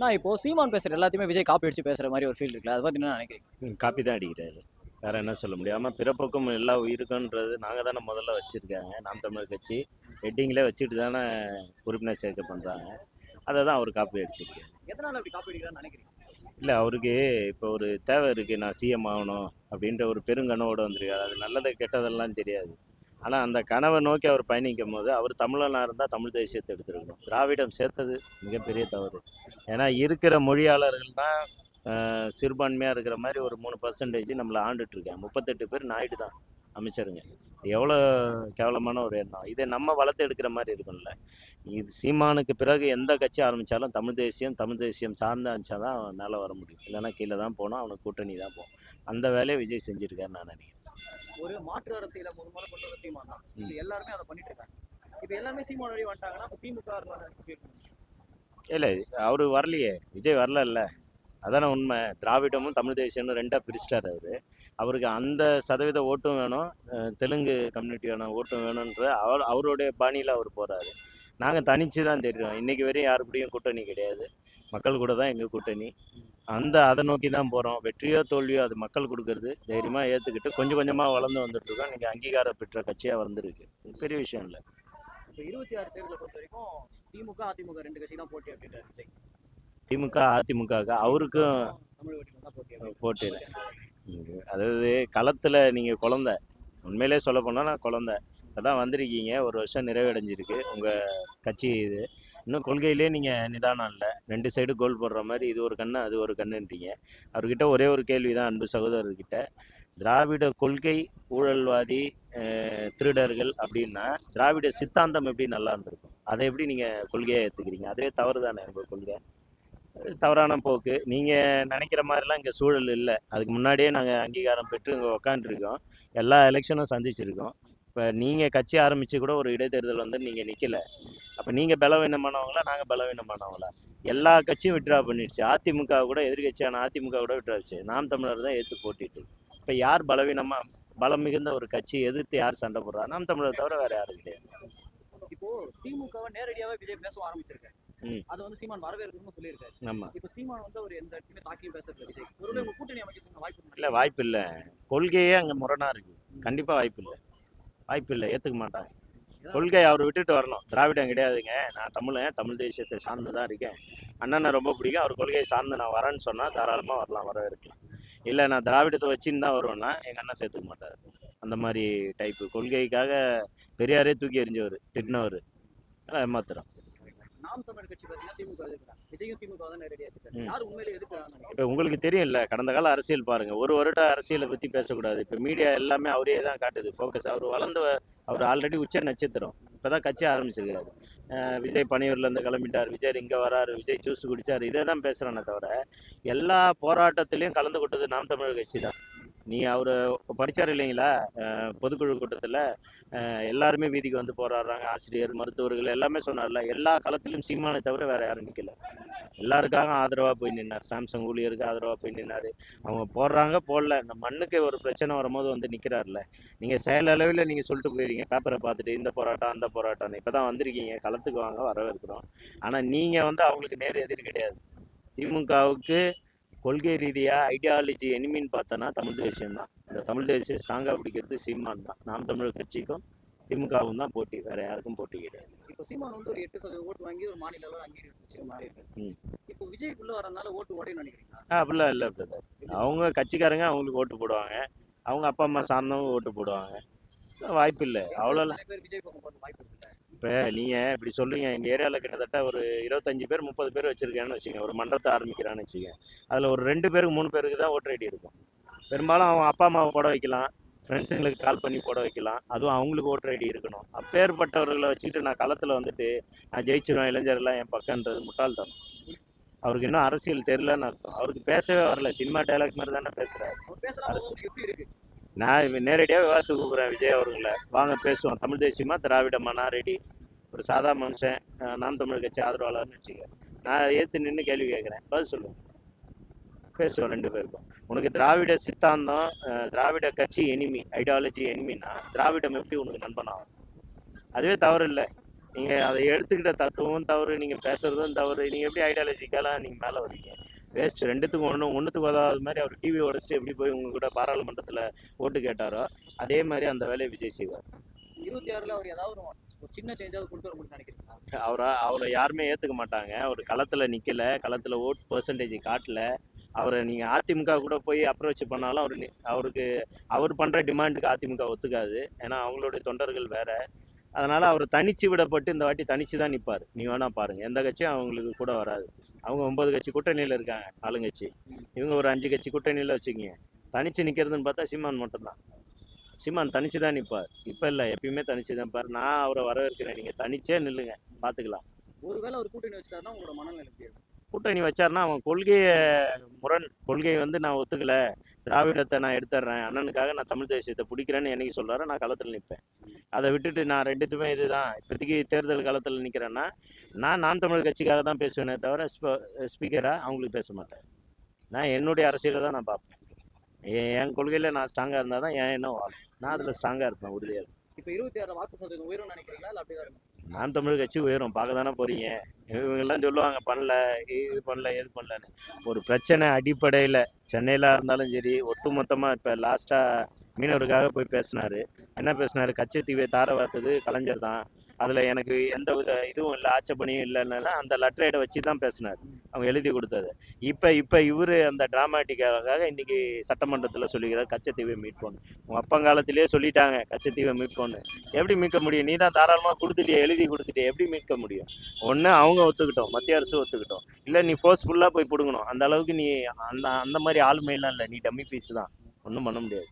நான் இப்போ சீமான் பேசுற எல்லாத்தையுமே விஜய் காப்பி அடிச்சு பேசுற மாதிரி ஒரு ஃபீல் இருக்குல்ல அதை பத்தி என்ன நினைக்கிறீங்க? காப்பி தான் அடிக்கிறாரு. வேற என்ன சொல்ல முடியும்? பிறப்புக்கும் எல்லா உயிருக்குன்றது நாங்கள் தானே முதல்ல வச்சுருக்காங்க. நாம் தமிழர் கட்சி ஹெட்டிங்கில் வச்சுட்டு தானே உறுப்பினர் சேர்க்கை பண்ணுறாங்க அதை தான் அவர் காப்பி அடிச்சிருக்காரு. எதனால அப்படி காப்பி அடிக்கிறான்னு நினைக்கிறீங்க? இல்லை அவருக்கு இப்போ ஒரு தேவை இருக்குது நான் சிஎம் ஆகணும் அப்படின்ற ஒரு பெருங்கனவோடு வந்திருக்காரு. அது நல்லது கெட்டதெல்லாம் தெரியாது. ஆனால் அந்த கனவை நோக்கி அவர் பயணிக்கும் போது அவர் தமிழனாக இருந்தால் தமிழ் தேசியத்தை எடுத்துருக்கணும். திராவிடம் சேர்த்தது மிகப்பெரிய தவறு. ஏன்னா இருக்கிற மொழியாளர்கள் தான் சிறுபான்மையாக இருக்கிற மாதிரி ஒரு மூணு பர்சன்டேஜ் நம்மளை ஆண்டுட்ருக்கேன் முப்பத்தெட்டு பேர் நாயுடு தான் அமைச்சருங்க. எவ்வளோ கேவலமான ஒரு எண்ணம். இதை நம்ம வளர்த்து எடுக்கிற மாதிரி இருக்கும்ல. இது சீமானுக்கு பிறகு எந்த கட்சி ஆரம்பித்தாலும் தமிழ் தேசியம் தமிழ் தேசியம் சார்ந்து அனுப்பிச்சா தான் அவன் மேலே வர முடியும். இல்லைன்னா கீழே தான் போனோம் அவனுக்கு கூட்டணி தான் போகும் அந்த வேலையை விஜய் செஞ்சுருக்காரு நான் நினைக்கிறேன். ஒரு மாற்று அரசியல முதல் முதல்ல கொண்டு வர சீமான் தான். இப்ப எல்லாருமே அதை பண்ணிட்டு இருக்காங்க. இப்போ எல்லாமே சீமான் வழி வந்துட்டாங்கன்னா திமுக? இல்லை அவர் வரலையே. விஜய் வரல அதானே உண்மை. திராவிடமும் தமிழ் தேசியம்னு ரெண்டாக பிரிச்சிட்டார் அவர். அவருக்கு அந்த சதவீத ஓட்டும் வேணும். தெலுங்கு கம்யூனிட்டியான ஓட்டும் வேணுன்ற அவர் அவருடைய பாணியில் அவர் போகிறாரு நாங்கள் தனிச்சு தான் தெரியும் இன்றைக்கி வரையும் யாரு கூடயும் கூட்டணி கிடையாது. மக்கள் கூட தான் எங்கள் கூட்டணி. அந்த அதை நோக்கி தான் போகிறோம் வெற்றியோ தோல்வியோ அது மக்கள் கொடுக்கறது. தைரியமாக ஏற்றுக்கிட்டு கொஞ்சம் கொஞ்சமாக வளர்ந்து வந்துட்டுருக்கோம். இன்றைக்கி அங்கீகாரம் பெற்ற கட்சியாக வந்திருக்கு. பெரிய விஷயம் இல்லை. இப்போ இருபத்தி ஆறு தேர்தலை பொறுத்த வரைக்கும் திமுக அதிமுக ரெண்டு கட்சி தான் போட்டி அப்படின்றாரு விஜய். திமுக அதிமுக அவருக்கும் போட்டி அதாவது களத்தில் நீங்கள் குழந்த. உண்மையிலே சொல்ல போனால் நான் குழந்த. இப்போ தான் வந்திருக்கீங்க. ஒரு வருஷம் நிறைவடைஞ்சிருக்கு. உங்கள் கட்சி இது. இன்னும் கொள்கையிலே நீங்கள் நிதானம் இல்லை. ரெண்டு சைடு கோல் போடுற மாதிரி இது ஒரு கண்ணு அது ஒரு கண்ணுன்றீங்க. அவர்கிட்ட ஒரே ஒரு கேள்வி தான் அன்பு சகோதரர்கிட்ட. திராவிட கொள்கை ஊழல்வாதி திருடர்கள் அப்படின்னா திராவிட சித்தாந்தம் எப்படி நல்லா இருந்திருக்கும்? அதை எப்படி நீங்கள் கொள்கையை ஏற்றுக்கிறீங்க அதுவே தவறு தானே உங்கள் கொள்கை? தவறான போக்கு. நீங்கள் நினைக்கிற மாதிரிலாம் இங்கே சூழல் இல்லை. அதுக்கு முன்னாடியே நாங்கள் அங்கீகாரம் பெற்று இங்கே உக்காந்துருக்கோம். எல்லா எலெக்ஷனும் சந்திச்சிருக்கோம். இப்போ நீங்கள் கட்சி ஆரம்பித்து கூட ஒரு இடைத்தேர்தல் வந்து நீங்கள் நிற்கல அப்போ நீங்கள் பலவீனமானவங்களா நாங்கள் பலவீனமானவங்களா? எல்லா கட்சியும் விட்ரா பண்ணிடுச்சு. அதிமுக கூட எதிர்கட்சியான அதிமுக கூட விட்ராச்சு நாம் தமிழர் தான் ஏற்று போட்டிட்டு. இப்போ யார் பலவீனமாக பலம் மிகுந்த ஒரு கட்சி எதிர்த்து யார் சண்டை போடுறா? நாம் தமிழர் தவிர வேறு யாரும் கிடையாது. இப்போ திமுகவை நேரடியாவே விஜய் பேச ஆரம்பிச்சிருக்காரு. அது வந்து சீமான் வரவேற்கணும்னு சொல்லியிருக்காரு. நம்ம இப்போ சீமான் வந்து அவர் எந்த இடத்துலயுமே தாக்கியும் பேசுறது விஜய் கூட்டணி அமைக்கிறதுக்கு வாய்ப்பு இருக்கா? இல்லை வாய்ப்பு இல்லை. கொள்கையே அங்கே முரணாக இருக்குது கண்டிப்பாக வாய்ப்பு இல்லை. வாய்ப்பு இல்லை ஏற்றுக்க மாட்டாங்க கொள்கை அவர் விட்டுட்டு வரணும். திராவிடம் கிடையாதுங்க. நான் தமிழன் தமிழ் தேசியத்தை சார்ந்து தான் இருக்கேன். அண்ணனை ரொம்ப பிடிக்கும். அவர் கொள்கையை சார்ந்து நான் வரேன்னு சொன்னால் தாராளமாக வரலாம் வர இருக்கலாம் இல்லை நான் திராவிடத்தை வச்சுன்னு தான் வருவேன்னா எங்கள் அண்ணன் சேர்த்துக்க மாட்டார். அந்த மாதிரி டைப்பு கொள்கைக்காக பெரியாரே தூக்கி எறிஞ்சவர் திட்டினவர். ஏமாத்துறோம் நாம் தமிழர் கட்சி பார்த்தீங்கன்னா திமுக இப்போ உங்களுக்கு தெரியும்ல கடந்த கால அரசியல் பாருங்க. ஒரு வருட அரசியலை பற்றி பேசக்கூடாது. இப்போ மீடியா எல்லாமே அவரே தான் காட்டுது ஃபோக்கஸ் அவர் வளர்ந்து அவர் ஆல்ரெடி உச்ச நட்சத்திரம். இப்போ தான் கட்சி ஆரம்பிச்சிருக்காரு. விஜய் பணியூர்லேருந்து கிளம்பிட்டார். விஜய் இங்கே வராரு. விஜய் ஜூஸ் குடிச்சார். இதே தான் பேசுகிறானே தவிர எல்லா போராட்டத்திலையும் கலந்து கொண்டது நாம் தமிழர் கட்சி தான். நீ அவர் படித்தார் இல்லைங்களா? பொதுக்குழு கூட்டத்தில் எல்லாருமே வீதிக்கு வந்து போராடுறாங்க. ஆசிரியர் மருத்துவர்கள் எல்லாமே சொன்னார்ல எல்லா காலத்திலும் சீமானை தவிர வேறு யாரும் நிற்கல எல்லாருக்காக ஆதரவாக போய் நின்னார். சாம்சங் ஊழியருக்கு ஆதரவாக போய் நின்னார். அவங்க போடுறாங்க போடல. இந்த மண்ணுக்கு ஒரு பிரச்சனை வரும்போது வந்து நிற்கிறார்ல நீங்கள் செயல் அளவில் நீங்கள் சொல்லிட்டு போயிருக்கீங்க. பேப்பரை பார்த்துட்டு இந்த போராட்டம் அந்த போராட்டம் இப்போ தான் வந்திருக்கீங்க. களத்துக்கு வாங்க வரவேற்கிறோம். ஆனால் நீங்கள் வந்து அவங்களுக்கு நேர் எதிர் கிடையாது. திமுகவுக்கு கொள்கை ரீதியாக ஐடியாலஜி எனிமின்னு பார்த்தோன்னா தமிழ் தேசியம் தான் இந்த தமிழ் தேசியம் ஸ்ட்ராங்காக பிடிக்கிறது சீமான் தான் நாம் தமிழர் கட்சிக்கும் திமுகவும் தான் போட்டி. வேற யாருக்கும் போட்டி கிடையாது. இப்போ சீமான் வந்து ஒரு எட்டு சதவீத ஓட்டு வாங்கி ஒரு மாநில. இப்போ விஜய்க்குள்ள வரனால ஓட்டு உடையும் நினைக்கிறீங்களா? ஆ அப்படிலாம் இல்லை பிரதர் அவங்க கட்சிக்காரங்க அவங்களுக்கு ஓட்டு போடுவாங்க. அவங்க அப்பா அம்மா சார்ந்தவங்க ஓட்டு போடுவாங்க. வாய்ப்பு இல்லை. அவ்வளோலாம் விஜய் பக்கம் வாய்ப்பு இப்போ நீங்கள் இப்படி சொல்கிறீங்க எங்கள் ஏரியாவில் கிட்டத்தட்ட ஒரு இருபத்தஞ்சி பேர் முப்பது பேர் வச்சுருக்கேன்னு வச்சுக்கோங்க. ஒரு மன்றத்தை ஆரம்பிக்கிறான்னு வச்சுக்கோங்க. அதில் ஒரு ரெண்டு பேருக்கு மூணு பேருக்கு தான் ஓட்டர் ஐடி இருக்கும். பெரும்பாலும் அவன் அப்பா அம்மாவை போட வைக்கலாம். ஃப்ரெண்ட்ஸுங்களுக்கு கால் பண்ணி போட வைக்கலாம். அதுவும் அவங்களுக்கு ஓட்டர் ஐடி இருக்கணும். அப்பேற்பட்டவர்களை வச்சுக்கிட்டு நான் களத்தில் வந்துட்டு நான் ஜெயிச்சிருவேன் இளைஞர்கள்லாம் என் பக்கன்றது முட்டாள்தனம். அவருக்கு இன்னும் அரசியல் தெரிலன்னு அர்த்தம். அவருக்கு பேசவே வரல. சினிமா டைலாக் மாதிரி தானே பேசுகிறாரு அவர் நான் நேரடியாக விவாதத்துக்கு கூப்பிட்றேன் விஜய் அவர்களை. வாங்க பேசுவோம். தமிழ் தேசியமா திராவிடமா நான் ரெடி. ஒரு சாதா மனுஷன் நாம் தமிழ் கட்சி ஆதரவாளர்னு வச்சுக்க. நான் ஏற்று நின்று கேள்வி கேட்குறேன் பதில் சொல்லுங்க. பேசுவோம் ரெண்டு பேருக்கும். உனக்கு திராவிட சித்தாந்தம் திராவிட கட்சி எனிமி ஐடியாலஜி எனிமினா திராவிடம் எப்படி உனக்கு நண்பனாகும்? அதுவே தவறு இல்லை. நீங்கள் அதை எடுத்துக்கிட்ட தத்துவம் தவறு நீங்கள் பேசுறதும் தவறு. நீங்கள் எப்படி ஐடியாலஜிக்கெல்லாம் நீங்கள் மேலே வரீங்க வேஸ்ட் ரெண்டுத்துக்கும் ஒன்று ஒன்றுத்துக்கு உதவாத மாதிரி அவர் டிவி உடச்சிட்டு எப்படி போய் உங்க கூட பாராளுமன்றத்தில் ஓட்டு கேட்டாரோ அதே மாதிரி அந்த வேலையை விஜய் செய்வார். இருபத்தி ஆறுல அவர் ஏதாவது ஒரு சின்ன சேஞ்சாவது கொண்டு வர நினைக்கிறீங்களா? அவரை அவரை யாருமே ஏற்றுக்க மாட்டாங்க. அவர் களத்தில் நிற்கல களத்தில் ஓட் பர்சன்டேஜ் காட்டல. அவரை நீங்கள் அதிமுக கூட போய் அப்ரோச் பண்ணாலும் அவர் அவருக்கு அவர் பண்ணுற டிமாண்டுக்கு அதிமுக ஒத்துக்காது. ஏன்னா அவங்களுடைய தொண்டர்கள் வேற. அதனால் அவர் தனிச்சு விடப்பட்டு இந்த வாட்டி தனிச்சு தான் நிற்பார் நீ வேணா பாருங்கள் எந்த கட்சியும் அவங்களுக்கு கூட வராது. அவங்க ஒன்பது கட்சி கூட்டணியில் இருக்காங்க ஆளுங்கட்சி. இவங்க ஒரு அஞ்சு கட்சி கூட்டணியில் வச்சுக்கிங்க. தனிச்சு நிற்கிறதுன்னு பார்த்தா சீமான் மட்டும்தான். சீமான் தனிச்சு தான் நிற்பார் இப்போ இல்லை எப்பயுமே தனிச்சு தான் பார் நான் அவரை வரவேற்கிறேன். நீங்கள் தனிச்சே நில்லுங்க. பார்த்துக்கலாம் ஒருவேளை ஒரு கூட்டணி வச்சுட்டாருன்னா உங்களோட மனநிலை கூட்டணி வச்சாருன்னா அவன் கொள்கையை முரண் கொள்கையை வந்து நான் ஒத்துக்கல. திராவிடத்தை நான் எடுத்துடுறேன் அண்ணனுக்காக நான் தமிழ் தேசியத்தை பிடிக்கிறேன்னு என்னைக்கு சொல்றாரோ நான் களத்தில் நிற்பேன் அதை விட்டுட்டு நான் ரெண்டுத்துமே இதுதான். இப்போதைக்கு தேர்தல் களத்தில் நிற்கிறேன்னா நான் நான் தமிழ் கட்சிக்காக தான் பேசுவேனே தவிர ஸ்பீக்கராக அவங்களுக்கு பேச மாட்டேன். நான் என்னுடைய அரசியலை தான் நான் பார்ப்பேன். என் கொள்கையில் நான் ஸ்ட்ராங்காக இருந்தால் தான் என் என்ன வாழும். நான் அதில் ஸ்ட்ராங்காக இருப்பேன் உறுதியாக இப்போ இருபத்தி ஆறு வாக்கு சதவீதம் உயரும் நினைக்கிறீங்களா? இல்ல அப்படிதான் நான் தமிழ் கட்சி உயரும். பார்க்க தானே போறீங்க? இவங்கெல்லாம் சொல்லுவாங்க பண்ணல இது பண்ணல எது பண்ணலன்னு. ஒரு பிரச்சனை அடிப்படையில் சென்னையில் இருந்தாலும் சரி ஒட்டுமொத்தமாக இப்போ லாஸ்ட்டாக மீனவருக்காக போய் பேசினார். என்ன பேசினார்? கச்சத்தீவை தார வார்த்தது கலைஞர் தான். அதில் எனக்கு எந்த வித இதுவும் இல்லை ஆட்சேபனையும் இல்லைன்னா அந்த லெட்டரைடை வச்சு தான் பேசினார். அவங்க எழுதி கொடுத்தது. இப்போ இப்போ இவர் அந்த டிராமாட்டிக்காக இன்றைக்கி சட்டமன்றத்தில் சொல்லிக்கிறார் கச்சத்தீவை மீட்போன்னு. உங்கள் அப்பங்காலத்திலேயே சொல்லிட்டாங்க கச்சத்தீவை மீட்போன்னு. எப்படி மீட்க முடியும்? நீ தான் தாராளமாக கொடுத்துட்டியே எழுதி கொடுத்துட்டே எப்படி மீட்க முடியும்? ஒன்று அவங்க ஒத்துக்கிட்டோம் மத்திய அரசு ஒத்துக்கிட்டோம். இல்லை நீ ஃபோர்ஸ்ஃபுல்லாக போய் பிடுங்கணும். அந்த அளவுக்கு நீ அந்த அந்த மாதிரி ஆளுமையெல்லாம் இல்லை. நீ டம்மி பீஸ் தான். ஒன்றும் பண்ண முடியாது.